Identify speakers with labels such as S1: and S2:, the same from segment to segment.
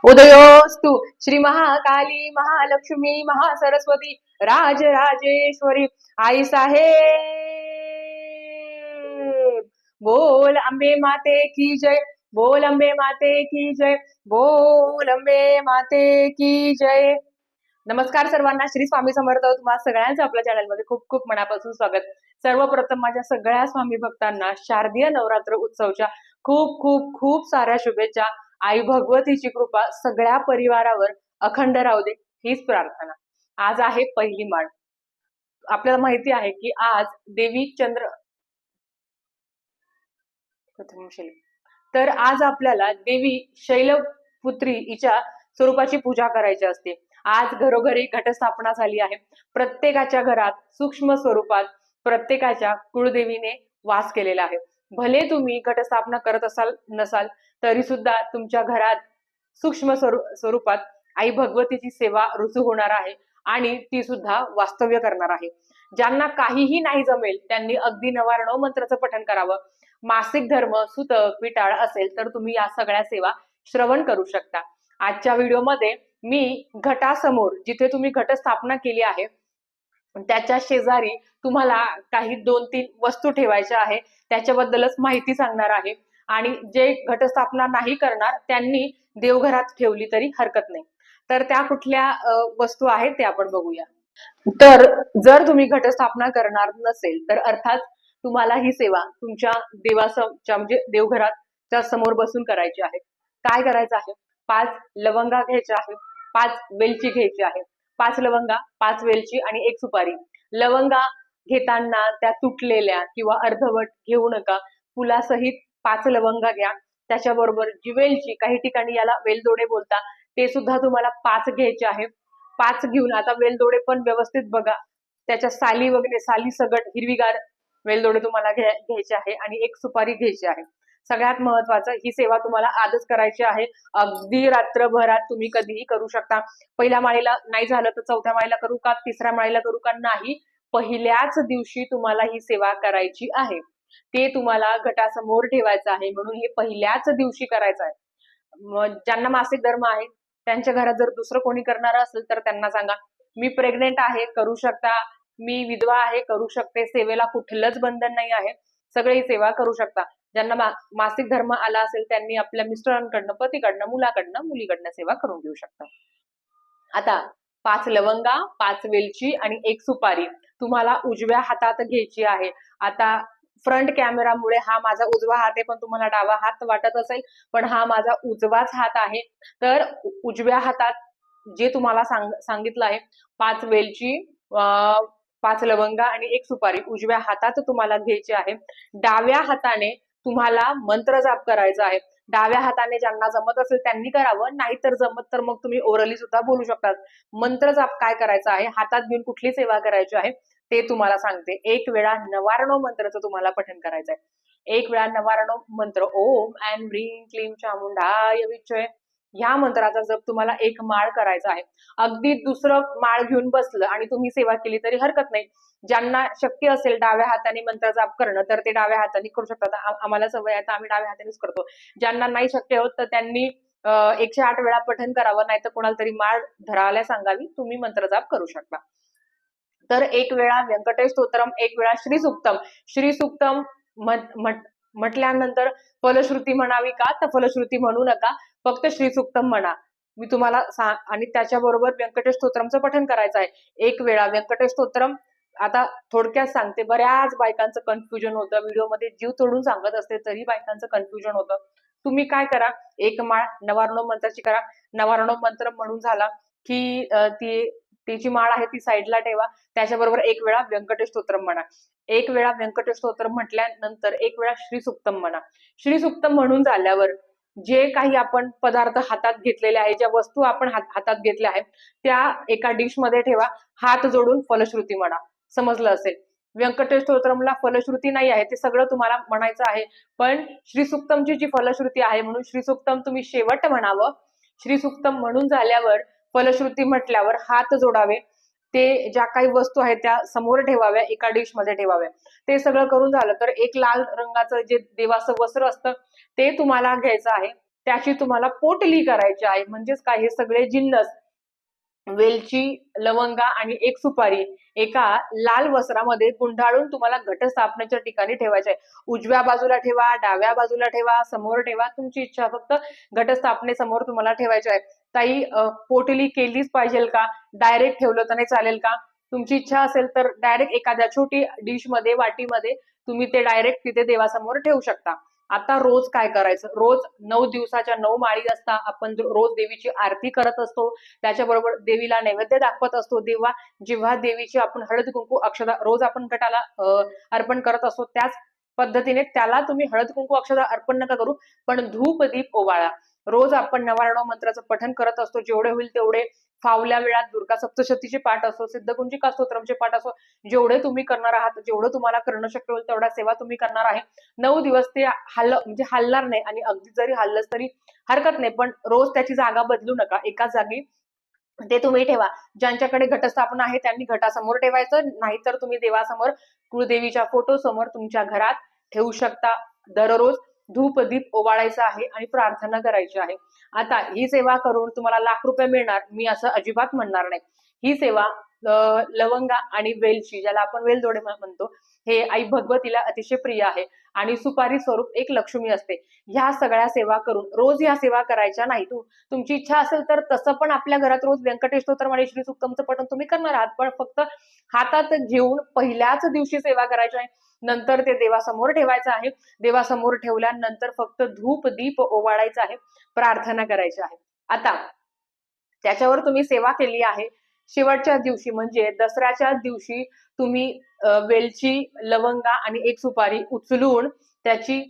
S1: उदयोस्तु श्री महाकाली महालक्ष्मी महासरस्वती राजराजेश्वरी आई साहेब. बोल अंबे माते की जय बोल अंबे माते की जय बोल अंबे माते की जय. नमस्कार सर्वांना श्री स्वामी समर्थ. तुम्हा सगळ्यांचं आपल्या चॅनलमध्ये खूप खूप मनापासून स्वागत. सर्वप्रथम माझ्या सगळ्या स्वामी भक्तांना शारदीय नवरात्र उत्सवच्या खूप खूप खूप साऱ्या शुभेच्छा. आई भगवतीची कृपा सगळ्या परिवारावर अखंड राहू दे हीच प्रार्थना. आज आहे पहिली माळ. आपल्याला माहिती आहे की आज देवी चंद्र तर आज आपल्याला देवी शैलपुत्री हिच्या स्वरूपाची पूजा करायची असते. आज घरोघरी घटस्थापना झाली आहे. प्रत्येकाच्या घरात सूक्ष्म स्वरूपात प्रत्येकाच्या कुळदेवीने वास केलेला आहे. भले तुम्ही घटस्थापना करत असाल नसाल तरी सुद्धा तुमच्या घरात सूक्ष्म स्वरूपात आई भगवतीची सेवा रुजू होणार आहे आणि ती सुद्धा वास्तव्य करणार आहे. ज्यांना काहीही नाही जमेल त्यांनी अगदी नवारणव मंत्राचं पठण करावं. मासिक धर्म सुतक विटाळ असेल तर तुम्ही या सगळ्या सेवा श्रवण करू शकता. आजच्या व्हिडिओमध्ये मी घटासमोर जिथे तुम्ही घटस्थापना केली आहे त्याच्या शेजारी तुम्हाला काही दोन तीन वस्तू ठेवायच्या आहे त्याच्याबद्दलच माहिती सांगणार आहे. आणि जे घटस्थापना नाही करणार त्यांनी देवघरात ठेवली तरी हरकत नाही. तर त्या कुठल्या वस्तू आहेत ते आपण बघूया. तर जर तुम्ही घटस्थापना करणार नसेल तर अर्थात तुम्हाला ही सेवा तुमच्या देवासमच्या म्हणजे देवघरातच्या समोर बसून करायची आहे. काय करायचं आहे? पाच लवंगा घ्यायच्या आहेत पाच वेलची घ्यायची आहे. पाच लवंगा पाच वेलची आणि एक सुपारी. लवंगा घेताना त्या तुटलेल्या किंवा अर्धवट घेऊ नका. फुलासहित पाच लवंगा घ्या. त्याच्याबरोबर जी वेलची काही ठिकाणी याला वेलदोडे बोलता ते सुद्धा तुम्हाला पाच घ्यायचे आहे पाच घेऊन आता वेलदोडे पण व्यवस्थित बघा. त्याच्या साली वगैरे साली सगट हिरवीगार वेलदोडे तुम्हाला घ्या- घ्यायचे आहे आणि एक सुपारी घ्यायची आहे. सगळ्यात महत्वाचं ही सेवा तुम्हाला आजच करायची आहे. अगदी रात्रभरात तुम्ही कधीही करू शकता. पहिल्या माळीला नाही झालं तर चौथ्या माळीला करू का? तिसऱ्या माळीला करू का? नाही. पहिल्याच दिवशी तुम्हाला ही सेवा करायची आहे. ते तुम्हाला घटासमोर ठेवायचं आहे म्हणून हे पहिल्याच दिवशी करायचं आहे. ज्यांना मासिक धर्म आहे त्यांच्या घरात जर दुसरं कोणी करणार असेल तर त्यांना सांगा. मी प्रेग्नेंट आहे करू शकता. मी विधवा आहे करू शकते. सेवेला कुठलंच बंधन नाही आहे. सगळे सेवा करू शकता. ज्यांना मासिक धर्म आला असेल त्यांनी आपल्या मिस्टरांकडनं पतीकडनं मुलाकडनं मुलीकडनं सेवा करून घेऊ शकता. आता पाच लवंगा पाच वेलची आणि एक सुपारी तुम्हाला उजव्या हातात घ्यायची आहे. आता फ्रंट कॅमेरामुळे हा माझा उजवा हात आहे पण तुम्हाला डावा हात वाटत असेल पण हा माझा उजवाच हात आहे. तर उजव्या हातात जे तुम्हाला सांग सांगितलं आहे पाच वेलची पाच लवंगा आणि एक सुपारी उजव्या हातात तुम्हाला घ्यायची आहे. डाव्या हाताने तुम्हाला मंत्र जाप करायचा आहे. डाव्या हाताने ज्यांना जमत असेल त्यांनी करावं नाही तर जमत तर मग तुम्ही ओरली सुद्धा बोलू शकतात. मंत्र जाप काय करायचा आहे? हातात घेऊन कुठली सेवा करायची आहे? ते तुम्हाला सांगते. एक वेळा नवारणो मंत्राचं तुम्हाला पठन करायचं आहे एक वेळा नवारणो मंत्र. ओम अँड ब्रीम क्लीम चामुंडाय विचय ह्या मंत्राचा जप तुम्हाला एक माळ करायचा आहे. अगदी दुसरं माळ घेऊन बसलं आणि तुम्ही सेवा केली तरी हरकत नाही. ज्यांना शक्य असेल डाव्या हाताने मंत्र जाप करणं तर ते डाव्या हाताने करू शकतात. आम्हाला सवय आहे तर आम्ही डाव्या हातानेच करतो. ज्यांना नाही शक्य होत तर त्यांनी अं, एकशे आठ वेळा पठन करावं नाही तर कोणाला तरी माळ धरायला सांगावी तुम्ही मंत्र जाप करू शकता. तर एक वेळा व्यंकटेश स्तोत्रम एक वेळा श्री सुक्तम. श्री सुक्तम म्हटल्यानंतर फलश्रुती म्हणावी का? तर फलश्रुती म्हणू नका. फक्त श्री सुक्तम म्हणा. मी तुम्हाला सा आणि त्याच्याबरोबर व्यंकटेश स्तोत्रमचं पठण करायचं आहे. एक वेळा व्यंकटेश स्तोत्रम आता थोडक्यात सांगते. बऱ्याच बायकांचं कन्फ्युजन होतं. व्हिडिओमध्ये जीव तोडून सांगत असते तरी बायकांचं कन्फ्युजन होतं. तुम्ही काय करा? एक माळ नवारणव मंत्राची करा. नवारणव मंत्र म्हणून झाला की ती ती जी माळ आहे ती साईडला ठेवा. त्याच्याबरोबर एक वेळा व्यंकटेश स्तोत्रम म्हणा. एक वेळा व्यंकटेश स्तोत्रम म्हटल्यानंतर एक वेळा श्री सुक्तम म्हणा. श्री सुक्तम म्हणून झाल्यावर जे काही आपण पदार्थ हातात घेतलेले आहे ज्या वस्तू आपण हातात घेतल्या आहेत त्या एका डिशमध्ये ठेवा. हात जोडून फलश्रुती म्हणा. समजलं असेल? व्यंकटेश स्तोत्रमला फलश्रुती नाही आहे ते सगळं तुम्हाला म्हणायचं आहे. पण श्रीसुक्तमची जी फलश्रुती आहे म्हणून श्रीसुक्तम तुम्ही शेवट म्हणावं. श्रीसुक्तम म्हणून झाल्यावर फलश्रुती म्हटल्यावर हात जोडावे ते ज्या काही वस्तू आहेत त्या समोर ठेवाव्या एका डिशमध्ये ठेवाव्या. ते सगळं करून झालं तर एक लाल रंगाचं जे देवाचं वस्त्र असतं ते तुम्हाला घ्यायचं आहे. त्याची तुम्हाला पोटली करायची आहे. म्हणजेच काय? हे सगळे जिन्नस वेलची लवंगा आणि एक सुपारी एका लाल वस्त्रामध्ये गुंडाळून तुम्हाला घटस्थापनेच्या ठिकाणी ठेवायचे आहे. उजव्या बाजूला ठेवा डाव्या बाजूला ठेवा समोर ठेवा. तुमची इच्छा फक्त घटस्थापने समोर तुम्हाला ठेवायची आहे. ताई पोटली केलीच पाहिजे का? डायरेक्ट ठेवलं तर नाही चालेल का? तुमची इच्छा असेल तर डायरेक्ट एखाद्या छोटी डिशमध्ये वाटीमध्ये तुम्ही ते डायरेक्ट तिथे देवासमोर ठेवू शकता. आता रोज काय करायचं? रोज नऊ दिवसाच्या नऊ माळी असता. आपण रोज देवीची आरती करत असतो. त्याच्याबरोबर देवीला नैवेद्य दाखवत असतो. देवा जेव्हा देवीची आपण हळद कुंकू अक्षदा रोज आपण गटाला अर्पण करत असतो त्याच पद्धतीने त्याला तुम्ही हळद कुंकू अक्षदा अर्पण नका करू पण धूप दीप ओवाळा. रोज आपण नवारणव मंत्राचं पठन करत असतो. जेवढे होईल तेवढे फावल्या वेळात दुर्गा सप्तशतीचे पाठ असो सिद्धकुंजिका स्तोत्रमचे पाठ असो जेवढे तुम्ही करणार आहात जेवढं तुम्हाला करणं शक्य होईल तेवढा सेवा तुम्ही करणार आहे. नऊ दिवस ते हल्ल म्हणजे हलणार नाही आणि अगदी जरी हल्लच तरी हरकत नाही. पण रोज त्याची जागा बदलू नका. एकाच जागी ते तुम्ही ठेवा. ज्यांच्याकडे घटस्थापना आहे त्यांनी घटासमोर ठेवायचं. नाहीतर तुम्ही देवासमोर कुळदेवीच्या फोटो समोर तुमच्या घरात ठेवू शकता. दररोज धूप दीप ओवाळायचा आहे आणि प्रार्थना करायची आहे. आता ही सेवा करून तुम्हाला लाख रुपये मिळणार मी असं अजिबात म्हणणार नाही. ही सेवा अं, लवंगा आणि वेलची ज्याला आपण वेलदोडे म्हणतो हे आई भगवतीला अतिशय प्रिय आहे. आणि सुपारी स्वरूप एक लक्ष्मी असते. ह्या सगळ्या सेवा करून रोज ह्या सेवा करायच्या नाही तू. तुमची इच्छा असेल तर तसं पण आपल्या घरात रोज व्यंकटेश तर आणि श्री सुक्तमचं पठण तुम्ही करणार आहात. पण फक्त हातात घेऊन पहिल्याच दिवशी सेवा करायची आहे. नंतर ते देवासमोर ठेवायचं आहे. देवासमोर ठेवल्यानंतर फक्त धूप दीप ओवाळायचं आहे. प्रार्थना करायची आहे. आता त्याच्यावर तुम्ही सेवा केली आहे. शेवटच्या दिवशी म्हणजे दसऱ्याच्या दिवशी तुम्ही वेलची लवंगा आणि एक सुपारी उचलून त्याची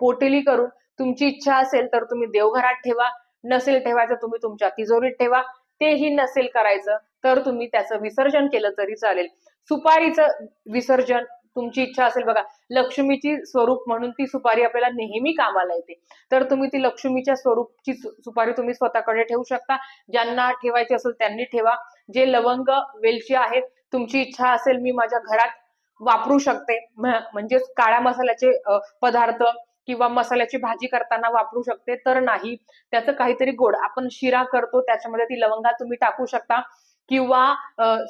S1: पोटेली करून तुमची इच्छा असेल तर तुम्ही देवघरात ठेवा नसेल ठेवायचं तुम्ही तुमच्या तिजोरीत ठेवा तेही नसेल करायचं तर तुम्ही त्याचं विसर्जन केलं तरी चालेल. सुपारीचं विसर्जन तुमची इच्छा असेल बघा लक्ष्मीची स्वरूप म्हणून ती सुपारी आपल्याला नेहमी कामाला येते. तर तुम्ही ती लक्ष्मीच्या स्वरूपची सुपारी तुम्ही स्वतःकडे ठेवू शकता. ज्यांना ठेवायची असेल त्यांनी ठेवा. जे लवंग वेलची आहेत तुमची इच्छा असेल मी माझ्या घरात वापरू शकते. म्हणजेच काळ्या मसाल्याचे पदार्थ किंवा मसाल्याची भाजी करताना वापरू शकते. तर नाही. त्याचं काहीतरी गोड आपण शिरा करतो त्याच्यामध्ये ती लवंगा तुम्ही टाकू शकता. किंवा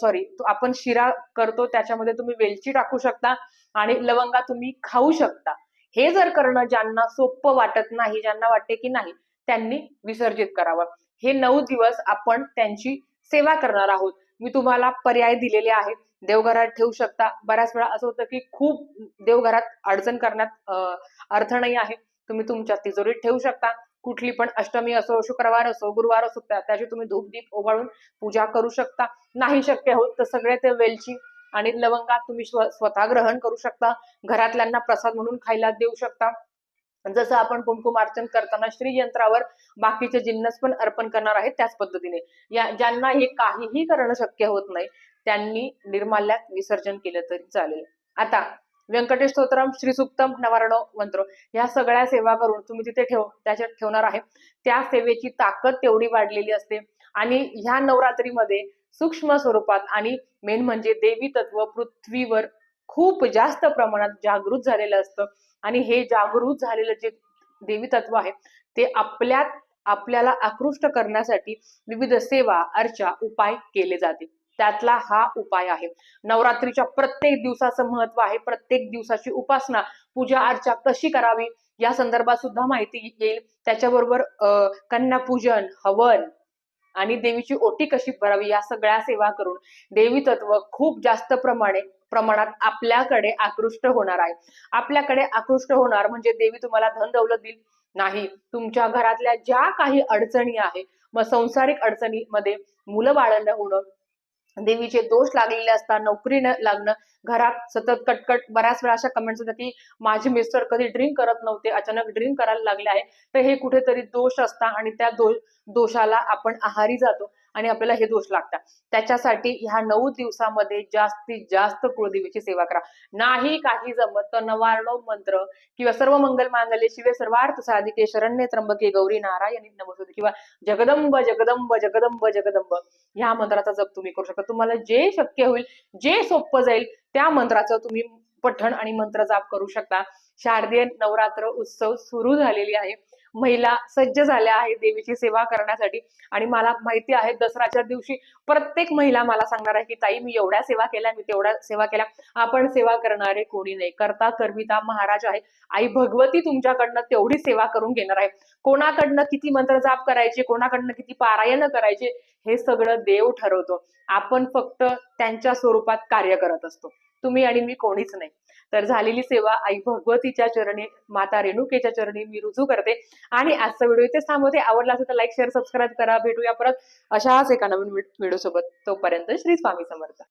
S1: सॉरी आपण शिरा करतो त्याच्यामध्ये तुम्ही वेलची टाकू शकता आणि लवंगा तुम्ही खाऊ शकता. हे जर करणं ज्यांना सोपं वाटत नाही ज्यांना वाटते की नाही त्यांनी विसर्जित करावं. हे नऊ दिवस आपण त्यांची सेवा करणार आहोत. मी तुम्हाला पर्याय दिलेले आहेत. देवघरात ठेवू शकता. बऱ्याच वेळा असं होतं की खूप देवघरात अडचण करण्यात अं, अर्थ नाही आहे. तुम्ही तुमच्या तिजोरीत ठेवू शकता. कुठली पण अष्टमी असो शुक्रवार असो गुरुवार असो त्या- त्याची तुम्ही धूप दीप ओवाळून पूजा करू शकता. नाही शक्य होत तर सगळे ते वेलची आणि लवंगा तुम्ही स्वतः ग्रहण करू शकता. घरातल्यांना प्रसाद म्हणून खायला देऊ शकता. जसं आपण कुंकुमार्चन करताना श्री यंत्रावर बाकीचे जिन्नस पण अर्पण करणार आहेत त्याच पद्धतीने. या ज्यांना हे काहीही करणं शक्य होत नाही त्यांनी निर्माल्यात विसर्जन केलं तरी चालेल. आता व्यंकटेश स्तोत्रम श्री सुक्तम नवारण मंत्र. ह्या सगळ्या सेवा करून तुम्ही तिथे ठेव त्याच्यात ठेवणार आहे. त्या सेवेची ताकद तेवढी वाढलेली असते. आणि ह्या नवरात्रीमध्ये सूक्ष्म स्वरूपात आणि मेन म्हणजे देवी तत्व पृथ्वीवर खूप जास्त प्रमाणात जागृत झालेलं असतं. आणि हे जागृत झालेलं जे देवी तत्व आहे ते आपल्यात आपल्याला आकृष्ट करण्यासाठी विविध सेवा अर्चा उपाय केले जाते. त्यातला हा उपाय आहे. नवरात्रीच्या प्रत्येक दिवसाचं महत्त्व आहे. प्रत्येक दिवसाची उपासना पूजा अर्चा कशी करावी या संदर्भात सुद्धा माहिती येईल. त्याच्याबरोबर अं, कन्यापूजन हवन आणि देवीची ओटी कशी भरावी या सगळ्या सेवा करून देवी तत्व खूप जास्त प्रमाणे प्रमाणात आपल्याकडे आकृष्ट होणार आहे. आपल्याकडे आकृष्ट होणार म्हणजे देवी तुम्हाला धन दौलत देईल. नाही तुमच्या घरातल्या ज्या काही अडचणी आहे मग संसारिक अडचणीमध्ये मुलं बाळ होणं देवीचे दोष लागलेले असतात नोकरी न लागणं घरात सतत कटकट बऱ्याच वेळा अशा कमेंट्स होत्या की माझे मिस्टर कधी ड्रिंक करत नव्हते अचानक ड्रिंक करायला लागले आहे तर हे कुठेतरी दोष असतात आणि त्या दो दोषाला आपण आहारी जातो. आणि आपल्याला हे दोष लागतात. त्याच्यासाठी ह्या नऊ दिवसामध्ये जास्तीत जास्त कुळदेवीची सेवा करा. नाही काही जमत तर नवारणव मंत्र किंवा सर्व मंगल मांगल्य शिवे सर्वार्थ साधिके शरण्य त्र्यंबके गौरी नारायणी नमस्ते किंवा जगदंब जगदंब जगदंब जगदंब ह्या मंत्राचा जप तुम्ही करू शकता. तुम्हाला जे शक्य होईल जे सोपं जाईल त्या मंत्राचं तुम्ही पठण आणि मंत्र जाप करू शकता. शारदीय नवरात्र उत्सव सुरू झालेली आहे. महिला सज्ज झाल्या आहेत देवीची सेवा करण्यासाठी. आणि मला माहिती आहे दसऱ्याच्या दिवशी प्रत्येक महिला मला सांगणार आहे की ताई मी एवढ्या सेवा केल्या मी तेवढ्या सेवा केल्या. आपण सेवा करणारे कोणी नाही. करता कर्मिता महाराज आहे आई भगवती तुमच्याकडनं तेवढी सेवा करून घेणार आहे. कोणाकडनं किती मंत्र जाप करायचे कोणाकडनं किती पारायण करायचे हे सगळं देव ठरवतो. आपण फक्त त्यांच्या स्वरूपात कार्य करत असतो. तुम्ही आणि मी कोणीच नाही. तर झालेली सेवा आई भगवतीच्या चरणी माता रेणुकेच्या चरणी मी रुजू करते. आणि आजचा व्हिडिओ इथेच थांबवते. आवडला असेल तर लाईक शेअर सबस्क्राईब करा. भेटूया परत अशाच एका नवीन व्हिडिओ सोबत तोपर्यंत श्री स्वामी समर्थ.